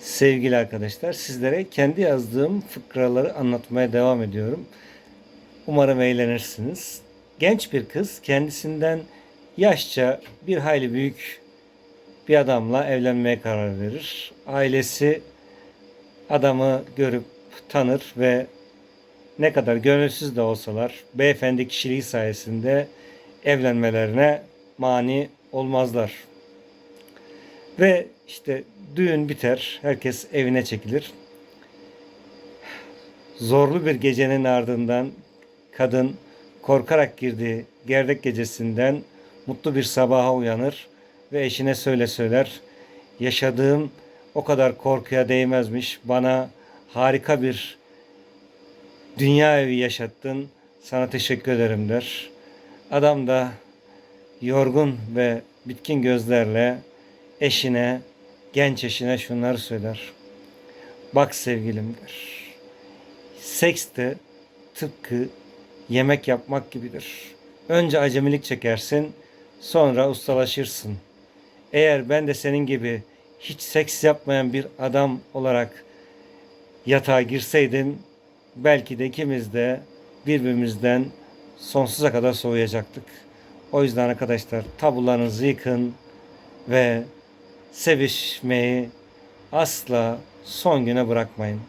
Sevgili arkadaşlar, sizlere kendi yazdığım fıkraları anlatmaya devam ediyorum. Umarım eğlenirsiniz. Genç bir kız kendisinden yaşça bir hayli büyük bir adamla evlenmeye karar verir. Ailesi adamı görüp tanır ve ne kadar gönülsüz de olsalar beyefendi kişiliği sayesinde evlenmelerine mani olmazlar. Ve işte düğün biter, herkes evine çekilir. Zorlu bir gecenin ardından kadın korkarak girdiği gerdek gecesinden mutlu bir sabaha uyanır ve eşine söyle söyler. Yaşadığım o kadar korkuya değmezmiş. Bana harika bir dünya evi yaşattın. Sana teşekkür ederim der. Adam da yorgun ve bitkin gözlerle eşine, genç eşine şunları söyler. Bak sevgilim der. Seks de tıpkı yemek yapmak gibidir. Önce acemilik çekersin, sonra ustalaşırsın. Eğer ben de senin gibi hiç seks yapmayan bir adam olarak yatağa girseydim, belki de ikimiz de birbirimizden sonsuza kadar soğuyacaktık. O yüzden arkadaşlar tabularınızı yıkın ve sevişmeyi asla son güne bırakmayın.